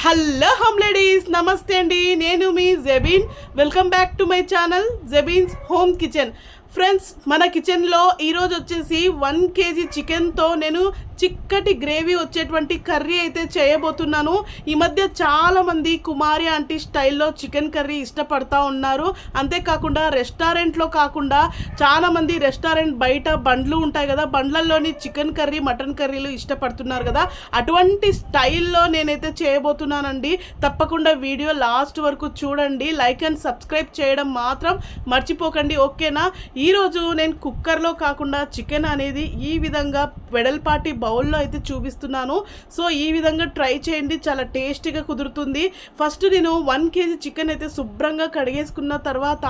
Hello home ladies నమస్తే అండి. నేను మీ Jebeen. Welcome back to my channel Jebeen's home kitchen. Friends మన కిచెన్లో ఈరోజు వచ్చేసి వన్ కేజీ చికెన్తో నేను చిక్కటి గ్రేవీ వచ్చేటువంటి కర్రీ అయితే చేయబోతున్నాను. ఈ మధ్య చాలామంది కుమారి ఆంటీ స్టైల్లో చికెన్ కర్రీ ఇష్టపడతా ఉన్నారు. అంతేకాకుండా రెస్టారెంట్లో కాకుండా చాలామంది రెస్టారెంట్ బయట బండ్లు ఉంటాయి కదా బండ్లలోని చికెన్ కర్రీ మటన్ కర్రీలు ఇష్టపడుతున్నారు కదా. అటువంటి స్టైల్లో నేనైతే చేయబోతున్నానండి. తప్పకుండా వీడియో లాస్ట్ వరకు చూడండి. లైక్ అండ్ సబ్స్క్రైబ్ చేయడం మాత్రం మర్చిపోకండి. ఓకేనా? ఈ ఈరోజు నేను కుక్కర్లో కాకుండా చికెన్ అనేది ఈ విధంగా వెడల్పాటి బౌల్లో అయితే చూపిస్తున్నాను. సో ఈ విధంగా ట్రై చేయండి. చాలా టేస్టీగా కుదురుతుంది. ఫస్ట్ నేను వన్ కేజీ చికెన్ అయితే శుభ్రంగా కడిగేసుకున్న తర్వాత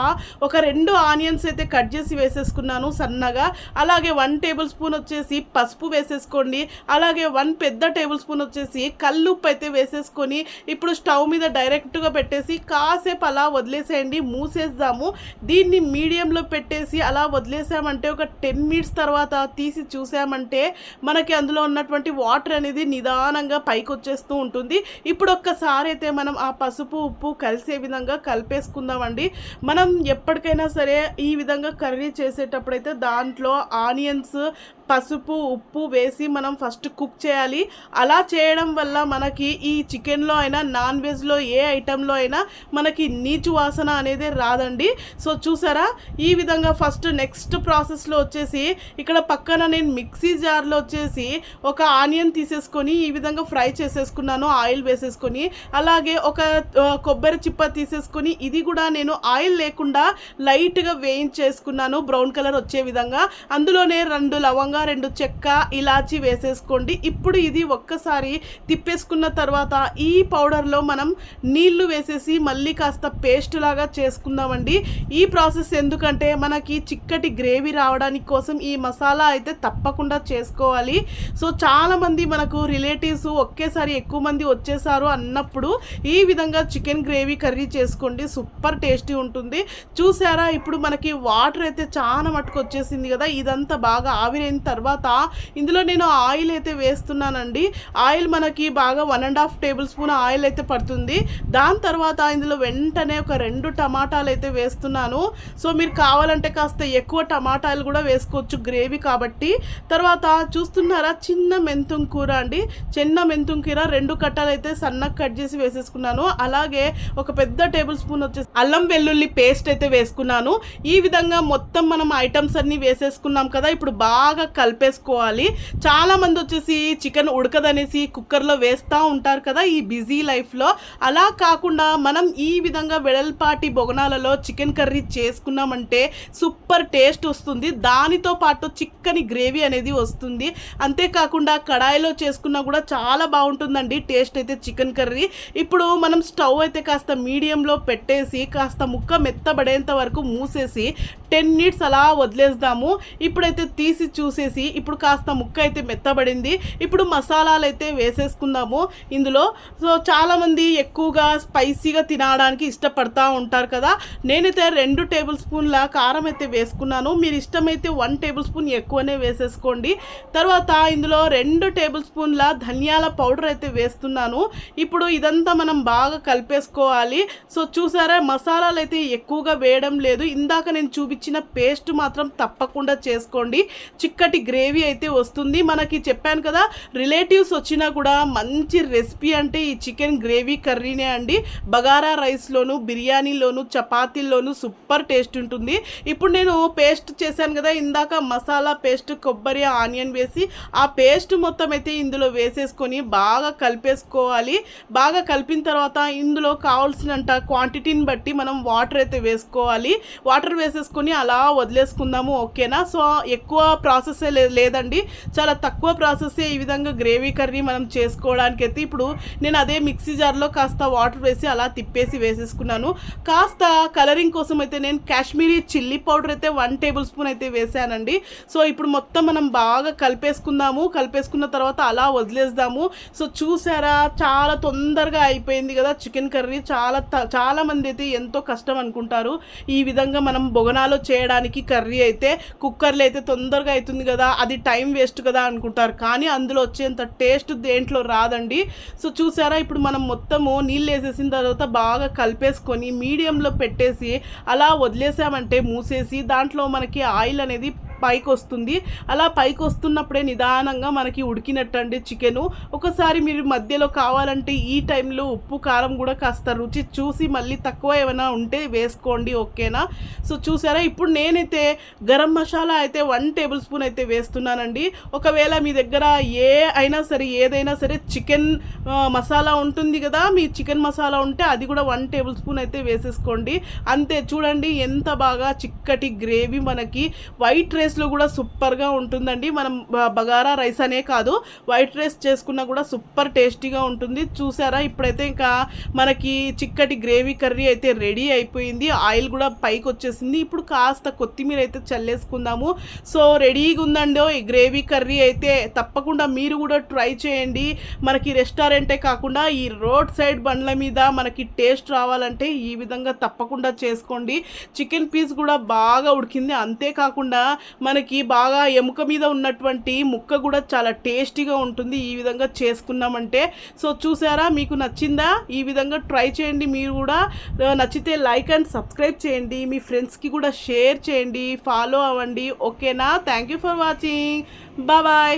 ఒక రెండు ఆనియన్స్ అయితే కట్ చేసి వేసేసుకున్నాను సన్నగా. అలాగే వన్ టేబుల్ స్పూన్ వచ్చేసి పసుపు వేసేసుకోండి. అలాగే వన్ పెద్ద టేబుల్ స్పూన్ వచ్చేసి కల్లుప్పు అయితే వేసేసుకొని ఇప్పుడు స్టవ్ మీద డైరెక్ట్గా పెట్టేసి కాసేపు అలా వదిలేసేయండి. మూసేద్దాము. దీన్ని మీడియంలో పెట్టేసి అలా వదిలేసామంటే ఒక టెన్ మినిట్స్ తర్వాత తీసి చూసామంటే మనకి అందులో ఉన్నటువంటి వాటర్ అనేది నిదానంగా పైకి వచ్చేస్తూ ఉంటుంది. ఇప్పుడు ఒక్కసారి అయితే మనం ఆ పసుపు ఉప్పు కలిసే విధంగా కలిపేసుకుందామండి. మనం ఎప్పటికైనా సరే ఈ విధంగా కర్రీ చేసేటప్పుడైతే దాంట్లో ఆనియన్స్ పసుపు ఉప్పు వేసి మనం ఫస్ట్ కుక్ చేయాలి. అలా చేయడం వల్ల మనకి ఈ చికెన్లో అయినా నాన్ వెజ్లో ఏ ఐటెంలో అయినా మనకి నీచు వాసన అనేది రాదండి. సో చూసారా? ఈ విధంగా ఫస్ట్ నెక్స్ట్ ప్రాసెస్లో వచ్చేసి ఇక్కడ పక్కన నేను మిక్సీ జార్లో వచ్చేసి ఒక ఆనియన్ తీసేసుకొని ఈ విధంగా ఫ్రై చేసేసుకున్నాను ఆయిల్ వేసేసుకొని. అలాగే ఒక కొబ్బరి చిప్ప తీసేసుకొని ఇది కూడా నేను ఆయిల్ లేకుండా లైట్గా వేయించేసుకున్నాను బ్రౌన్ కలర్ వచ్చే విధంగా. అందులోనే రెండు లవంగా రెండు చెక్క ఇలాచి వేసేసుకోండి. ఇప్పుడు ఇది ఒక్కసారి తిప్పేసుకున్న తర్వాత ఈ పౌడర్లో మనం నీళ్ళు వేసేసి మళ్ళీ కాస్త పేస్ట్ లాగా చేసుకుందామండి. ఈ ప్రాసెస్ ఎందుకంటే మనకి చిక్కటి గ్రేవీ రావడానికి కోసం ఈ మసాలా అయితే తప్పకుండా చేసుకోవాలి. సో చాలామంది మనకు రిలేటివ్స్ ఒకేసారి ఎక్కువ మంది వచ్చేసారు అన్నప్పుడు ఈ విధంగా చికెన్ గ్రేవీ కర్రీ చేసుకోండి. సూపర్ టేస్టీ ఉంటుంది. చూసారా ఇప్పుడు మనకి వాటర్ అయితే చాలా మటుకు వచ్చేసింది కదా. ఇదంతా బాగా ఆవిరైన తర్వాత ఇందులో నేను ఆయిల్ అయితే వేస్తున్నానండి. ఆయిల్ మనకి బాగా one and half tablespoon oil అయితే పడుతుంది. దాని తర్వాత ఇందులో వెంటనే ఒక రెండు టమాటాలు అయితే వేస్తున్నాను. సో మీరు కావాలంటే కాస్త ఎక్కువ టమాటాలు కూడా వేసుకోవచ్చు గ్రేవీ కాబట్టి. తర్వాత చూస్తున్నారా చిన్న మెంతుం కూర అండి. చిన్న మెంతుం కూర రెండు కట్టలు అయితే సన్నగా కట్ చేసి వేసేసుకున్నాను. అలాగే ఒక పెద్ద టేబుల్ స్పూన్ వచ్చేసి అల్లం వెల్లుల్లి పేస్ట్ అయితే వేసుకున్నాను. ఈ విధంగా మొత్తం మనం ఐటమ్స్ అన్నీ వేసేసుకున్నాం కదా ఇప్పుడు బాగా కలిపేసుకోవాలి. చాలామంది వచ్చేసి చికెన్ ఉడకదనేసి కుక్కర్లో వేస్తూ ఉంటారు కదా ఈ బిజీ లైఫ్లో. అలా కాకుండా మనం ఈ విధంగా వెడల్పాటి బొగనాలలో చికెన్ కర్రీ చేసుకున్నామంటే సూపర్ టేస్ట్ వస్తుంది. దానితో పాటు చిక్కని గ్రేవీ అనేది వస్తుంది. అంతేకాకుండా కడాయిలో చేసుకున్నా కూడా చాలా బాగుంటుందండి టేస్ట్ అయితే చికెన్ కర్రీ. ఇప్పుడు మనం స్టవ్ అయితే కాస్త మీడియంలో పెట్టేసి కాస్త ముక్క మెత్తబడేంత వరకు మూసేసి టెన్ మినిట్స్ అలా వదిలేద్దాము. ఇప్పుడైతే తీసి చూసేసి ఇప్పుడు కాస్త ముక్క అయితే మెత్తబడింది. ఇప్పుడు మసాలాలు అయితే వేసేసుకుందాము. ఇందులో సో చాలామంది ఎక్కువగా స్పైసీగా తినడానికి ఇష్టపడతా ఉంటారు కదా. నేనైతే రెండు టేబుల్ స్పూన్ల కారం అయితే వేసుకున్నాను. మీరు ఇష్టమైతే వన్ టేబుల్ స్పూన్ ఎక్కువనే వేసేసుకోండి. తర్వాత ఇందులో రెండు టేబుల్ స్పూన్ల ధనియాల పౌడర్ అయితే వేస్తున్నాను. ఇప్పుడు ఇదంతా మనం బాగా కలిపేసుకోవాలి. సో చూసారా మసాలాలు అయితే ఎక్కువగా వేయడం లేదు. ఇందాక నేను చూపించిన పేస్ట్ మాత్రం తప్పకుండా చేసుకోండి. చిక్కటి గ్రేవీ అయితే వస్తుంది. మనకి చెప్పాను కదా రిలేటివ్స్ వచ్చినా కూడా మంచి రెసిపీ అంటే ఈ చికెన్ గ్రేవీ కర్రీనే అండి. బగారా రైస్లోను బిర్యానీలోను చపాతీల్లోను సూపర్ టేస్ట్ ఉంటుంది. ఇప్పుడు నేను పేస్ట్ చేశాను కదా ఇందాక మసాలా పేస్ట్ కొబ్బరి ఆనియన్ వేసి ఆ పేస్ట్ మొత్తం అయితే ఇందులో వేసేసుకొని బాగా కలిపేసుకోవాలి. బాగా కలిపిన తర్వాత ఇందులో కావాల్సినంత క్వాంటిటీని బట్టి మనం వాటర్ అయితే వేసుకోవాలి. వాటర్ వేసేసుకొని అలా వదిలేసుకుందాము ఓకేనా? సో ఎక్కువ ప్రాసెస్ లేదండి. చాలా తక్కువ ప్రాసెస్ ఈ విధంగా గ్రేవీ కర్రీ మనం చేసుకోవడానికి అయితే ఇప్పుడు నేను అదే మిక్సీ జార్లో కాస్త వాటర్ వేసి అలా తిప్పేసి వేసేసుకున్నాను. కాస్త కలరింగ్ కోసం అయితే నేను కాశ్మీరీ చిల్లీ పౌడర్ అయితే వన్ టేబుల్ స్పూన్ అయితే వేసానండి. సో ఇప్పుడు మొత్తం మనం బాగా కలిపేసుకుందాము. కలిపేసుకున్న తర్వాత అలా వదిలేద్దాము. సో చూసారా? చాలా తొందరగా అయిపోయింది కదా చికెన్ కర్రీ. చాలా త- చాలా మంది అయితే ఎంతో కష్టం అనుకుంటారు. ఈ విధంగా మనం బొగనాలో చికెన్లో చేయడానికి కర్రీ అయితే కుక్కర్లో అయితే తొందరగా అవుతుంది కదా అది టైం వేస్ట్ కదా అనుకుంటారు. కానీ అందులో వచ్చేంత టేస్ట్ దేంట్లో రాదండి. సో చూసారా ఇప్పుడు మనం మొత్తము నీళ్ళు వేసేసిన తర్వాత బాగా కలిపేసుకొని మీడియంలో పెట్టేసి అలా వదిలేసామంటే మూసేసి దాంట్లో మనకి ఆయిల్ అనేది పైకి వస్తుంది అలా పైకి వస్తున్నప్పుడే నిదానంగా మనకి ఉడికినట్టు అండి చికెను. ఒకసారి మీరు మధ్యలో కావాలంటే ఈ టైంలో ఉప్పు కారం కూడా కాస్త రుచి చూసి మళ్ళీ తక్కువ ఏమైనా ఉంటే వేసుకోండి ఓకేనా? సో చూసారా? ఇప్పుడు నేనైతే గరం మసాలా అయితే వన్ టేబుల్ స్పూన్ అయితే వేస్తున్నానండి. ఒకవేళ మీ దగ్గర ఏ అయినా సరే ఏదైనా సరే చికెన్ మసాలా ఉంటుంది కదా? మీ చికెన్ మసాలా ఉంటే అది కూడా వన్ టేబుల్ స్పూన్ అయితే వేసేసుకోండి. అంతే చూడండి ఎంత బాగా చిక్కటి గ్రేవీ మనకి. వైట్ రైస్లో కూడా సూపర్గా ఉంటుందండి. మనం బగారా రైస్ అనే కాదు వైట్ రైస్ చేసుకున్నా కూడా సూపర్ టేస్టీగా ఉంటుంది. చూసారా? ఇప్పుడైతే ఇంకా మనకి చిక్కటి గ్రేవీ కర్రీ అయితే రెడీ అయిపోయింది. ఆయిల్ కూడా పైకి వచ్చేసింది. ఇప్పుడు కాస్త కొత్తిమీర అయితే చల్లేసుకుందాము. సో రెడీగా ఉందండి ఈ గ్రేవీ కర్రీ అయితే తప్పకుండా మీరు కూడా ట్రై చేయండి. మనకి రెస్టారెంటే కాకుండా ఈ రోడ్ సైడ్ బండ్ల మీద మనకి టేస్ట్ రావాలంటే ఈ విధంగా తప్పకుండా చేసుకోండి. చికెన్ పీస్ కూడా బాగా ఉడికింది. అంతేకాకుండా మనకి బాగా ఎముక మీద ఉన్నటువంటి ముక్క కూడా చాలా టేస్టీగా ఉంటుంది. ఈ విధంగా చేసుకున్నామంటే. సో చూసారా? మీకు నచ్చిందా? ఈ విధంగా ట్రై చేయండి. మీరు కూడా నచ్చితే లైక్ అండ్ సబ్స్క్రైబ్ చేయండి. మీ ఫ్రెండ్స్కి కూడా షేర్ చేయండి. ఫాలో అవ్వండి. ఓకేనా? Thank you for watching. Bye.